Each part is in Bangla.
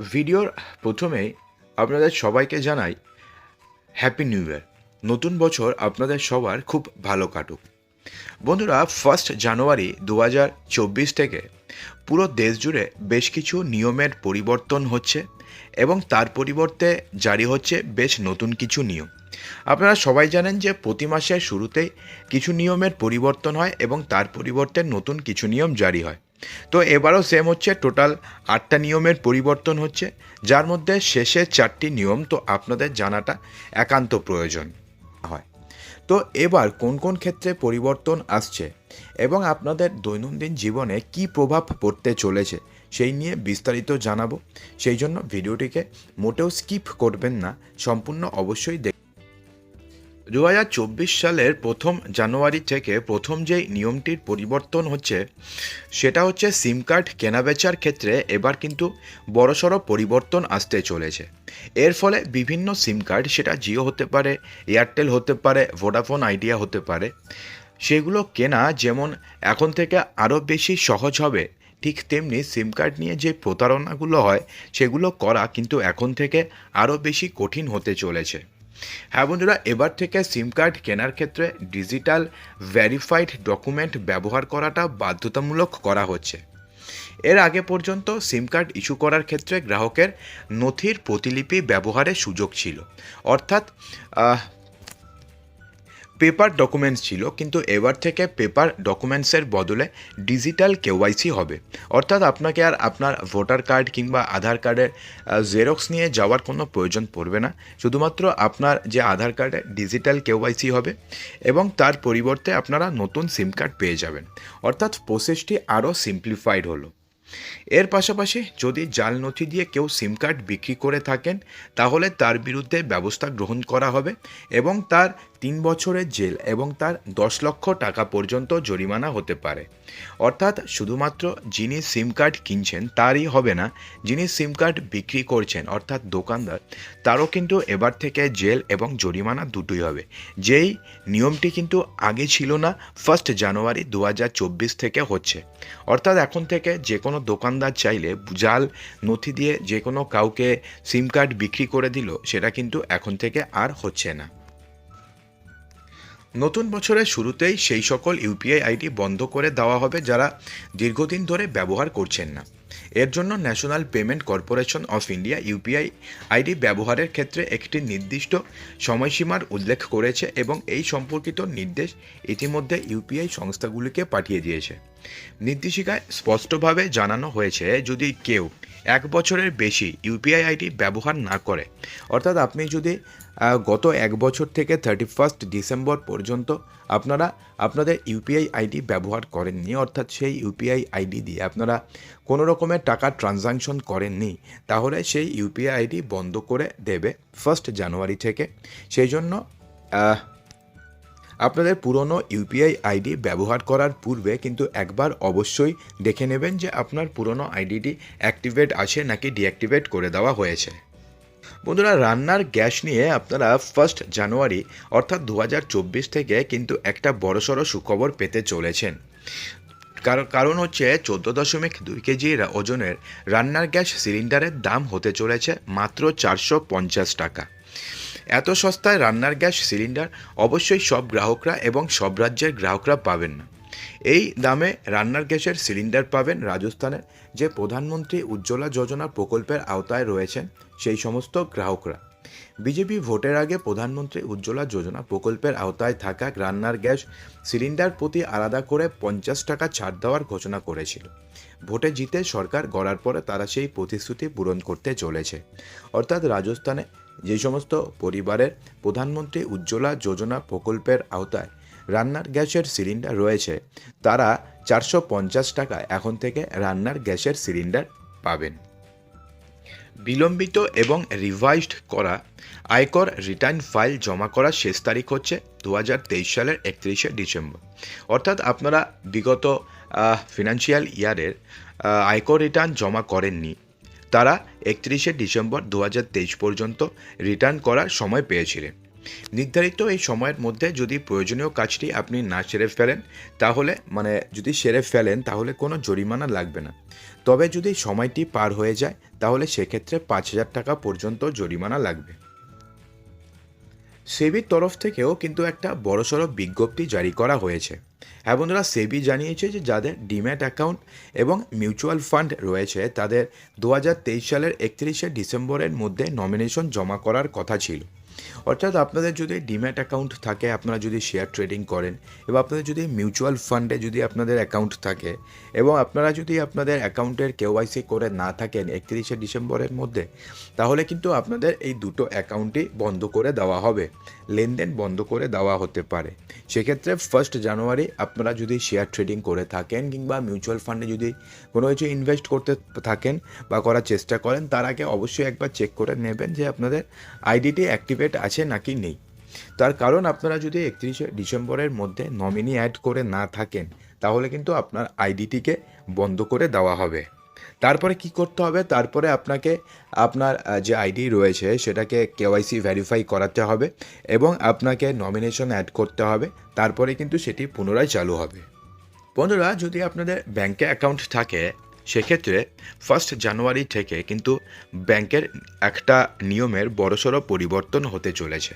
ভিডিওর প্রথমে আপনাদের সবাইকে জানাই হ্যাপি নিউ ইয়ার নতুন বছর আপনাদের সবার খুব ভালো কাটুক। বন্ধুরা ফার্স্ট জানুয়ারি দু হাজার চব্বিশ থেকে পুরো দেশ জুড়ে বেশ কিছু নিয়মের পরিবর্তন হচ্ছে। এবং তার পরিবর্তে জারি হচ্ছে বেশ নতুন কিছু নিয়ম। আপনারা সবাই জানেন যে প্রতি মাসের শুরুতেই কিছু নিয়মের পরিবর্তন হয় এবং তার পরিবর্তে নতুন কিছু নিয়ম জারি হয়। তো এবারও সেম হচ্ছে টোটাল আটটা নিয়মের পরিবর্তন হচ্ছে, যার মধ্যে শেষের চারটি নিয়ম তো আপনাদের জানাটা একান্ত প্রয়োজন হয়। তো এবার কোন কোন ক্ষেত্রে পরিবর্তন আসছে এবং আপনাদের দৈনন্দিন জীবনে কি প্রভাব পড়তে চলেছে সেই নিয়ে বিস্তারিত জানাব। সেই জন্য ভিডিওটিকে মোটেও স্কিপ করবেন না, সম্পূর্ণ অবশ্যই দেখ দু হাজার চব্বিশ সালের প্রথম জানুয়ারি থেকে প্রথম যেই নিয়মটির পরিবর্তন হচ্ছে, সেটা হচ্ছে সিম কার্ড কেনাবেচার ক্ষেত্রে এবার কিন্তু বড়সড় পরিবর্তন আসতে চলেছে। এর ফলে বিভিন্ন সিম কার্ড, সেটা জিও হতে পারে, এয়ারটেল হতে পারে ভোডাফোন আইডিয়া হতে পারে, সেগুলো কেনা যেমন এখন থেকে আরও বেশি সহজ হবে। ঠিক তেমনি সিম কার্ড নিয়ে যে প্রতারণাগুলো হয়, সেগুলো করা কিন্তু এখন থেকে আরও বেশি কঠিন হতে চলেছে। হ্যাঁ বন্ধুরা, এবার থেকে সিম কার্ড কেনার ক্ষেত্রে ডিজিটাল ভেরিফাইড ডকুমেন্ট ব্যবহার করাটা বাধ্যতামূলক করা হচ্ছে। এর আগে পর্যন্ত সিম কার্ড ইস্যু করার ক্ষেত্রে গ্রাহকের নথির প্রতিলিপি ব্যবহারের সুযোগ ছিল। অর্থাৎ পেপার ডকুমেন্টস ছিল, কিন্তু এবার থেকে পেপার ডকুমেন্টসের বদলে ডিজিটাল কেওয়াইসি হবে। অর্থাৎ আপনাকে আর আপনার ভোটার কার্ড কিংবা আধার কার্ডের জেরক্স নিয়ে যাওয়ার কোনো প্রয়োজন পড়বে না। শুধুমাত্র আপনার যে আধার কার্ডে ডিজিটাল কেওয়াইসি হবে এবং তার পরিবর্তে আপনারা নতুন সিম কার্ড পেয়ে যাবেন। অর্থাৎ প্রসেসটি আরও সিম্পলিফাইড হলো। এর পাশাপাশি যদি জাল নথি দিয়ে কেউ সিম কার্ড বিক্রি করে থাকেন, তাহলে তার বিরুদ্ধে ব্যবস্থা গ্রহণ করা হবে এবং তার তিন বছরের জেল এবং তার দশ লক্ষ টাকা পর্যন্ত জরিমানা হতে পারে। অর্থাৎ শুধুমাত্র যিনি সিম কার্ড কিনছেন তারই হবে না, যিনি সিম কার্ড বিক্রি করছেন, অর্থাৎ দোকানদার, তারও কিন্তু এবার থেকে জেল এবং জরিমানা দুটোই হবে। যেই নিয়মটি কিন্তু আগে ছিল না ফার্স্ট জানুয়ারি দু হাজার চব্বিশ থেকে হচ্ছে। অর্থাৎ এখন থেকে যে কোনো দোকানদার চাইলে জাল, নথি দিয়ে যে কোনো কাউকে সিম কার্ড বিক্রি করে দিল, সেটা কিন্তু এখন থেকে আর হচ্ছে না। নতুন বছরের শুরুতেই সেই সকল ইউপিআই আইডি বন্ধ করে দেওয়া হবে যারা দীর্ঘদিন ধরে ব্যবহার করছেন না। এর জন্য national payment corporation of India UPI ID ব্যবহারের ক্ষেত্রে একটি নির্দিষ্ট সময়সীমার উল্লেখ করেছে এবং এই সম্পর্কিত নির্দেশ ইতিমধ্যে ইউপিআই সংস্থাগুলিকে পাঠিয়ে দিয়েছে। নির্দেশিকায় স্পষ্টভাবে জানানো হয়েছে, যদি কেউ এক বছরের বেশি ইউপিআই আইডি ব্যবহার না করে। অর্থাৎ আপনি যদি গত এক বছর থেকে থার্টি ফার্স্ট ডিসেম্বর পর্যন্ত আপনারা, আপনাদের ইউপিআই আইডি ব্যবহার করেননি, অর্থাৎ সেই ইউপিআই আইডি দিয়ে আপনারা কোনো রকমের টাকা ট্রানজাকশন করেননি, তাহলে সেই ইউপিআই আইডি বন্ধ করে দেবে ফার্স্ট জানুয়ারি থেকে। সেই জন্য আপনাদের পুরনো ইউপিআই আইডি ব্যবহার করার পূর্বে কিন্তু একবার অবশ্যই দেখে নেবেন যে আপনার পুরনো আইডিটি অ্যাক্টিভেট আছে নাকি ডিঅ্যাক্টিভেট করে দেওয়া হয়েছে। বন্ধুরা, রান্নার গ্যাস নিয়ে আপনারা ফার্স্ট জানুয়ারি অর্থাৎ দু হাজার চব্বিশ থেকে কিন্তু একটা বড়সড় সুখবর পেতে চলেছেন। কারণ কারণ হচ্ছে চোদ্দ দশমিক দুই কেজি ওজনের রান্নার গ্যাস সিলিন্ডারের দাম হতে চলেছে মাত্র চারশো পঞ্চাশ টাকা। এত সস্তায় রান্নার গ্যাস সিলিন্ডার অবশ্যই সব গ্রাহকরা এবং সব রাজ্যের গ্রাহকরা পাবেন। না এই দামে রান্নার গ্যাসের সিলিন্ডার পাবেন রাজস্থানের যে প্রধানমন্ত্রী উজ্জ্বলা যোজনা প্রকল্পের আওতায় রয়েছেন সেই সমস্ত গ্রাহকরা। বিজেপি ভোটের আগে প্রধানমন্ত্রী উজ্জ্বলা যোজনা প্রকল্পের আওতায় থাকা রান্নার গ্যাস সিলিন্ডার প্রতি আলাদা করে পঞ্চাশ টাকা ছাড় দেওয়ার ঘোষণা করেছিল। ভোটে জিতে সরকার গড়ার পরে তারা সেই প্রতিশ্রুতি পূরণ করতে চলেছে। অর্থাৎ রাজস্থানে যে সমস্ত পরিবারের প্রধানমন্ত্রী উজ্জ্বলা যোজনা প্রকল্পের আওতায় রান্নার গ্যাসের সিলিন্ডার রয়েছে, তারা চারশো পঞ্চাশ টাকায় এখন থেকে রান্নার গ্যাসের সিলিন্ডার পাবেন। বিলম্বিত এবং রিভাইজড করা আয়কর রিটার্ন ফাইল জমা করার শেষ তারিখ হচ্ছে দু হাজার তেইশ সালের একত্রিশে ডিসেম্বর। অর্থাৎ আপনারা বিগত ফিনান্সিয়াল ইয়ারের আয়কর রিটার্ন জমা করেননি। তারা একত্রিশে ডিসেম্বর দু হাজার তেইশ পর্যন্ত রিটার্ন করার সময় পেয়েছিলেন। নির্ধারিত এই সময়ের মধ্যে যদি প্রয়োজনীয় কাজটি আপনি না সেরে ফেলেন, তাহলে মানে যদি সেরে ফেলেন, তাহলে কোনো জরিমানা লাগবে না। তবে যদি সময়টি পার হয়ে যায়, তাহলে সেক্ষেত্রে পাঁচ হাজার টাকা পর্যন্ত জরিমানা লাগবে। সেবির তরফ থেকেও কিন্তু একটা বড়সড় বিজ্ঞপ্তি জারি করা হয়েছে। হ্যাঁ বন্ধুরা, সেবি জানিয়েছে যে যাদের ডিম্যাট অ্যাকাউন্ট এবং মিউচুয়াল ফান্ড রয়েছে, তাদের দু হাজার তেইশ সালের একত্রিশে ডিসেম্বরের মধ্যে নমিনেশন জমা করার কথা ছিল। অর্থাৎ আপনাদের যদি ডিম্যাট অ্যাকাউন্ট থাকে, আপনারা যদি শেয়ার ট্রেডিং করেন, এবং আপনাদের যদি মিউচুয়াল ফান্ডে যদি আপনাদের অ্যাকাউন্ট থাকে, এবং আপনারা যদি আপনাদের অ্যাকাউন্টের কেওয়াইসি করে না থাকেন একত্রিশে ডিসেম্বরের মধ্যে, তাহলে কিন্তু আপনাদের এই দুটো অ্যাকাউন্টই বন্ধ করে দেওয়া হবে। লেনদেন বন্ধ করে দেওয়া হতে পারে। সেক্ষেত্রে ফার্স্ট জানুয়ারি আপনারা যদি শেয়ার ট্রেডিং করে থাকেন, কিংবা মিউচুয়াল ফান্ডে যদি কোনো কিছু ইনভেস্ট করতে থাকেন বা করার চেষ্টা করেন, তার আগে অবশ্যই একবার চেক করে নেবেন যে আপনাদের আইডিটি অ্যাক্টিভেট আছে নাকি নেই। তার কারণ আপনারা যদি একত্রিশে ডিসেম্বরের মধ্যে নমিনি অ্যাড করে না থাকেন, তাহলে কিন্তু আপনার আইডিটিকে বন্ধ করে দেওয়া হবে। তারপরে কি করতে হবে? তারপরে আপনাকে আপনার যে আইডি রয়েছে, সেটাকে কেওয়াইসি ভেরিফাই করাতে হবে এবং আপনাকে নমিনেশন অ্যাড করতে হবে। তারপরে কিন্তু সেটি পুনরায় চালু হবে। বন্ধুরা, যদি আপনাদের ব্যাংকে অ্যাকাউন্ট থাকে সেক্ষেত্রে ফার্স্ট জানুয়ারি থেকে কিন্তু ব্যাংকের একটা নিয়মের বড়সড় পরিবর্তন হতে চলেছে।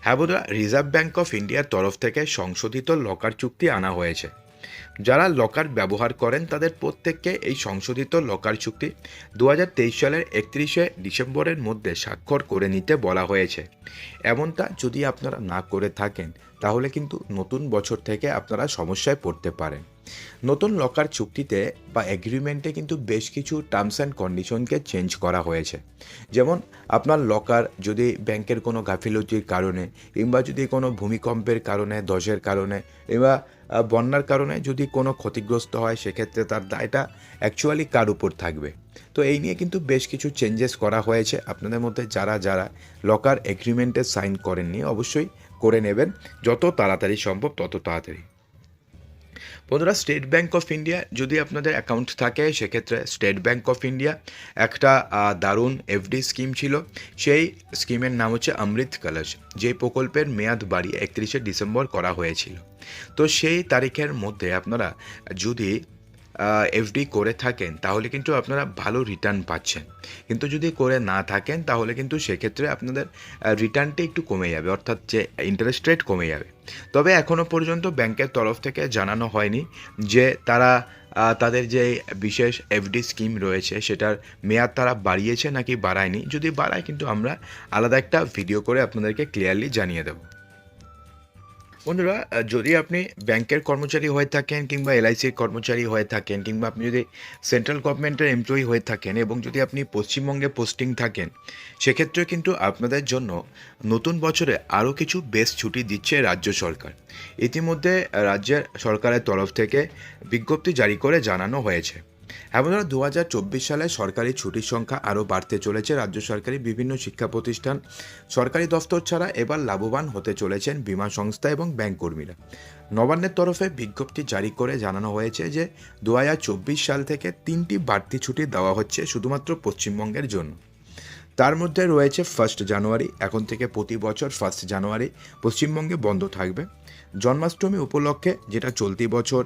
হ্যাঁ রিজার্ভ ব্যাংক অফ ইন্ডিয়ার তরফ থেকে সংশোধিত লকার চুক্তি আনা হয়েছে। যারা লকার ব্যবহার করেন, তাদের প্রত্যেককে এই সংশোধিত লকার চুক্তি দু হাজার তেইশ সালের একত্রিশে ডিসেম্বরের মধ্যে স্বাক্ষর করে নিতে বলা হয়েছে। এমনটা যদি আপনারা না করে থাকেন, তাহলে কিন্তু নতুন বছর থেকে আপনারা সমস্যায় পড়তে পারেন। নতুন লকার চুক্তিতে বা এগ্রিমেন্টে কিন্তু বেশ কিছু টার্মস অ্যান্ড কন্ডিশনকে চেঞ্জ করা হয়েছে। যেমন, আপনার লকার যদি ব্যাংকের কোনো গাফিলতির কারণে কিংবা যদি কোনো ভূমিকম্পের কারণে, দশের কারণে কিংবা বন্যার কারণে যদি কোনো ক্ষতিগ্রস্ত হয়, সেক্ষেত্রে তার দায়টা অ্যাকচুয়ালি কার উপর থাকবে? তো এই নিয়ে কিন্তু বেশ কিছু চেঞ্জেস করা হয়েছে। আপনাদের মধ্যে যারা যারা লকার এগ্রিমেন্টে সাইন করেননি, অবশ্যই করে নেবেন। যত তাড়াতাড়ি সম্ভব, তত তাড়াতাড়ি। বন্ধুরা স্টেট ব্যাঙ্ক অফ ইন্ডিয়া যদি আপনাদের অ্যাকাউন্ট থাকে, সেক্ষেত্রে স্টেট ব্যাঙ্ক অফ ইন্ডিয়া একটা দারুণ এফডি স্কিম ছিল। সেই স্কিমের নাম হচ্ছে অমৃত কলস যে প্রকল্পের মেয়াদ বাড়ি একত্রিশে ডিসেম্বর করা হয়েছিল। তো সেই তারিখের মধ্যে আপনারা যদি এফডি করে থাকেন, তাহলে কিন্তু আপনারা ভালো রিটার্ন পাচ্ছেন। কিন্তু যদি করে না থাকেন, তাহলে কিন্তু সেক্ষেত্রে আপনাদের রিটার্নটি একটু কমে যাবে, অর্থাৎ যে ইন্টারেস্ট রেট কমে যাবে। তবে এখনও পর্যন্ত ব্যাংকের তরফ থেকে জানানো হয়নি যে তারা তাদের যে বিশেষ এফডি স্কিম রয়েছে, সেটার মেয়াদ তারা বাড়িয়েছে নাকি বাড়ায়নি। যদি বাড়ায়, কিন্তু আমরা আলাদা একটা ভিডিও করে আপনাদেরকে ক্লিয়ারলি জানিয়ে দেবো। বন্ধুরা যদি আপনি ব্যাংকের কর্মচারী হয়ে থাকেন কিংবা এলআইসির কর্মচারী হয়ে থাকেন কিংবা আপনি যদি সেন্ট্রাল গভর্নমেন্টের এমপ্লয়ি হয়ে থাকেন এবং যদি আপনি পশ্চিমবঙ্গে পোস্টিং থাকেন সেক্ষেত্রে কিন্তু আপনাদের জন্য নতুন বছরে আরও কিছু বেশ ছুটি দিচ্ছে রাজ্য সরকার। ইতিমধ্যে রাজ্যের সরকারের তরফ থেকে বিজ্ঞপ্তি জারি করে জানানো হয়েছে। বন্ধুরা দু হাজার চব্বিশ সালে সরকারি ছুটির সংখ্যা আরও বাড়তে চলেছে রাজ্য সরকারি বিভিন্ন শিক্ষা প্রতিষ্ঠান। সরকারি দফতর ছাড়া এবার লাভবান হতে চলেছেন বিমা সংস্থা এবং ব্যাংক কর্মীরা। নবান্নের তরফে বিজ্ঞপ্তি জারি করে জানানো হয়েছে যে দু হাজার চব্বিশ সাল থেকে তিনটি বাড়তি ছুটি দেওয়া হচ্ছে শুধুমাত্র পশ্চিমবঙ্গের জন্য। তার মধ্যে রয়েছে ফার্স্ট জানুয়ারি এখন থেকে প্রতি বছর ফার্স্ট জানুয়ারি পশ্চিমবঙ্গে বন্ধ থাকবে। জন্মাষ্টমী উপলক্ষে, যেটা চলতি বছর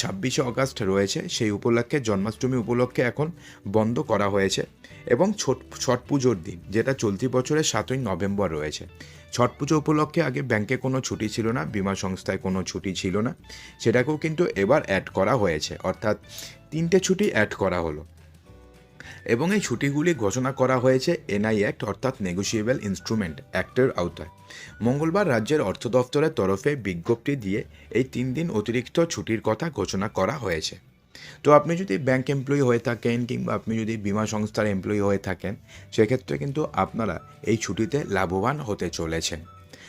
ছাব্বিশে অগাস্ট রয়েছে, সেই উপলক্ষে জন্মাষ্টমী উপলক্ষে এখন বন্ধ করা হয়েছে এবং ছট ছট পুজোর দিন, যেটা চলতি বছরের সাতই নভেম্বর রয়েছে। ছট পুজো উপলক্ষে আগে ব্যাংকে কোনো ছুটি ছিল না, বিমা সংস্থায় কোনো ছুটি ছিল না। সেটাকেও কিন্তু এবার অ্যাড করা হয়েছে, অর্থাৎ তিনটে ছুটি অ্যাড করা হলো। এবং এই ছুটিগুলি ঘোষণা করা হয়েছে এনআই অ্যাক্ট, অর্থাৎ নেগোসিয়েবল ইনস্ট্রুমেন্ট অ্যাক্টের আওতায়। মঙ্গলবার রাজ্যের অর্থ দফতরের তরফে বিজ্ঞপ্তি দিয়ে এই তিন দিন অতিরিক্ত ছুটির কথা ঘোষণা করা হয়েছে। তো আপনি যদি ব্যাংক এমপ্লয়ি হয়ে থাকেন কিংবা আপনি যদি বিমা সংস্থার এমপ্লয়ি হয়ে থাকেন, সেক্ষেত্রে কিন্তু আপনারা এই ছুটিতে লাভবান হতে চলেছেন।